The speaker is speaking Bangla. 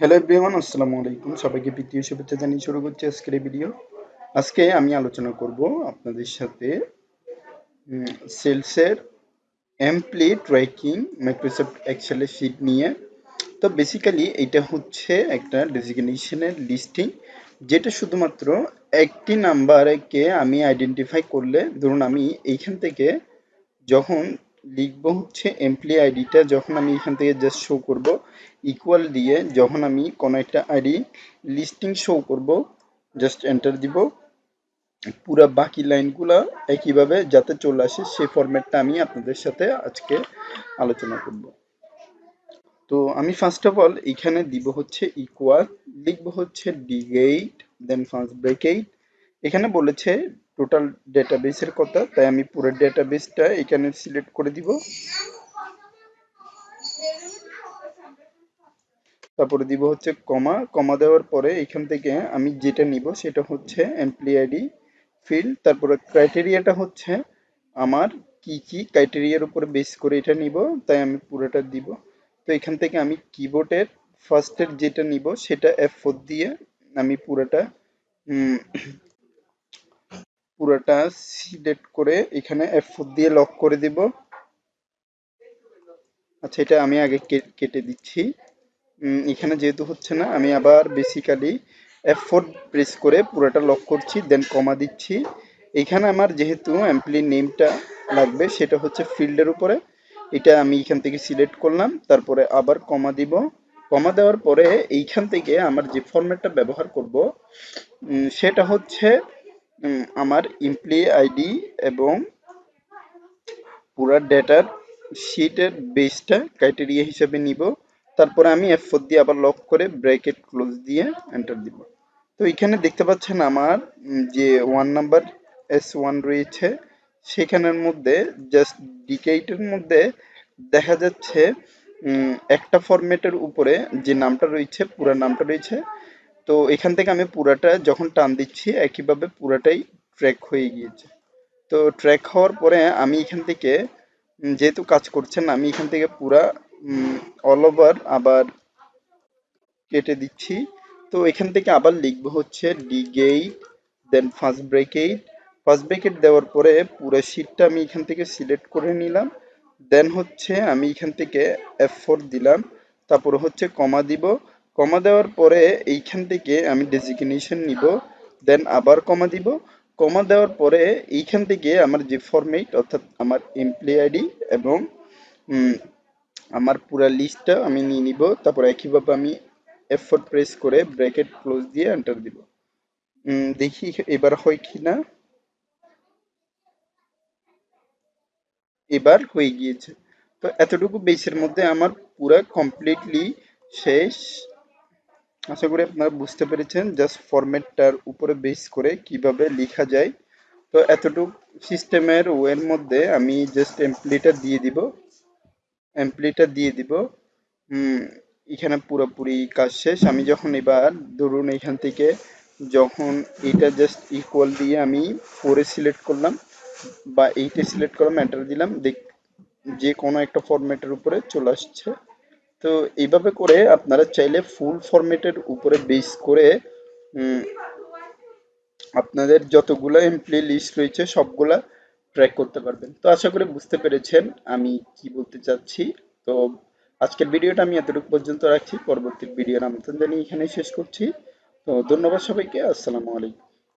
হ্যালো এভরিওয়ান আসসালামু আলাইকুম। সবাইকে প্রীতীয় শুভেচ্ছা জানিয়ে শুরু করছি আজকের এই ভিডিও আজকে আমি আলোচনা করব আপনাদের সাথে সেলসের এমপ্লি ট্র্যাকিং মাইক্রোসফট এক্সেলের শিট নিয়ে। তো বেসিক্যালি এটা হচ্ছে একটা ডেজিগনেশনের লিস্টিং যেটা শুধুমাত্র একটি নাম্বারকে আমি আইডেন্টিফাই করলে, ধরুন আমি এইখান থেকে যখন লিখব হচ্ছে এমপ্লয়ি আইডিটা যখন আমি এখান থেকে জাস্ট শো করব ইকুয়াল দিয়ে যখন আমি কোনো একটা আইডি লিস্টিং শো করব জাস্ট এন্টার দিব, পুরো বাকি লাইনগুলো একইভাবে যাতে চলে আসে সেই ফরম্যাটটা আমি আপনাদের সাথে আজকে আলোচনা করব। তো আমি ফার্স্ট অফ অল এখানে দিব হচ্ছে ইকুয়াল লিখব হচ্ছে ডিগেইট দেন ফার্স্ট ব্রেকেইট এখানে বলেছে টোটাল ডেটাবেসের কথা, তাই আমি পুরো ডেটাবেসটা এখানে সিলেক্ট করে দিব। তারপরে দিব হচ্ছে কমা কমা দেওয়ার পরে এখান থেকে আমি যেটা নিব সেটা হচ্ছে এমপ্লয়ি আইডি ফিল্ড তারপরে ক্রাইটেরিয়াটা হচ্ছে আমার কি কি ক্রাইটেরিয়ার উপরে বেস করে এটা নিব, তাই আমি পুরোটা দিব। তো এখান থেকে আমি কিবোর্ডের ফার্স্টের যেটা নিব সেটা এফ ফোর দিয়ে আমি পুরোটা পুরোটা সিলেক্ট করে এখানে এফ দিয়ে লক করে দিব। আচ্ছা এটা আমি আগে কেটে দিচ্ছি। এখানে যেহেতু হচ্ছে না, আমি আবার বেসিক্যালি এফ ফোর প্রেস করে পুরোটা লক করছি দেন কমা দিচ্ছি। এখানে আমার যেহেতু এমপ্লি নেমটা লাগবে, সেটা হচ্ছে ফিল্ডের উপরে। এটা আমি এখান থেকে সিলেক্ট করলাম, তারপরে আবার কমা দিব। কমা দেওয়ার পরে এইখান থেকে আমার যে ফরম্যাটটা ব্যবহার করব সেটা হচ্ছে আমার এমপ্লয়ি আইডি এবং পুরা ডেটার শিটের বেসটা ক্রাইটেরিয়া হিসেবে নিব। তারপরে আমি এফ ফোর দিয়ে আবার লক করে ব্র্যাকেট ক্লোজ দিয়ে এন্টার দিব। তো এখানে দেখতে পাচ্ছেন আমার যে ওয়ান নাম্বার এস ওয়ান রয়েছে, সেখানের মধ্যে জাস্ট ডিকেইটের মধ্যে দেখা যাচ্ছে একটা ফরম্যাটের উপরে যে নামটা রয়েছে, পুরো নামটা রয়েছে তো এখান থেকে আমি পুরাটা যখন টান দিচ্ছি, একইভাবে পুরাটাই ট্র্যাক হয়ে গিয়েছে। তো ট্র্যাক হওয়ার পরে আমি এখান থেকে যেহেতু কাজ করছেন, আমি এখান থেকে পুরা অল ওভার আবার কেটে দিচ্ছি। তো এখান থেকে আবার লিখব হচ্ছে digit then first bracket first bracket দেওয়ার পরে পুরো শিটটা আমি এখান থেকে সিলেক্ট করে নিলাম। দেন হচ্ছে আমি এখান থেকে এফ ফোর দিলাম। তারপর হচ্ছে কমা দিব। কমা দেওয়ার পরে এইখান থেকে আমি ডেজিগনেশন নিব দেন আবার কমা দিব। কমা দেওয়ার পরে এইখান থেকে আমার যে ফরম্যাট অর্থাৎ আমার এমপ্লয়ি আইডি এবং আমার পুরা লিস্টটা আমি নিয়ে নিব। তারপর একইভাবে আমি এফোর্ট প্রেস করে ব্র্যাকেট ক্লোজ দিয়ে এন্টার দিব। দেখি এবার হয় কি না। এবার হয়ে গিয়েছে। তো এতটুকু বেসের মধ্যে আমার পুরা কমপ্লিটলি শেষ। আশা করি আপনারা বুঝতে পেরেছেন জাস্ট ফরম্যাটটার উপরে বেস করে কীভাবে লেখা যায়। তো এতটুকু সিস্টেমের ওয়ের মধ্যে আমি জাস্ট এমপ্লিটা দিয়ে দিব। এমপ্লিটা দিয়ে দিব। এখানে পুরোপুরি কাজ শেষ। আমি যখন এবার ধরুন এখান থেকে যখন এটা জাস্ট ইকুয়াল দিয়ে আমি ফোরে সিলেক্ট করলাম বা এইটে সিলেক্ট করলাম এন্টার দিলাম, দেখ, যে কোনো একটা ফরম্যাটের উপরে চলে আসছে। তো এইভাবে করে আপনারা চাইলে ফুল ফরম্যাটের উপরে বেস করে আপনাদের যতগুলো এমপ্লয়ি লিস্ট রয়েছে সবগুলা ট্র্যাক করতে পারবেন। তো আশা করি বুঝতে পেরেছেন আমি কি বলতে চাচ্ছি। তো আজকের ভিডিওটা আমি এতটুকু পর্যন্ত রাখছি। পরবর্তী ভিডিওর আমন্ত্রণ জানিয়ে এখানেই শেষ করছি। তো ধন্যবাদ সবাইকে। আসসালামু আলাইকুম।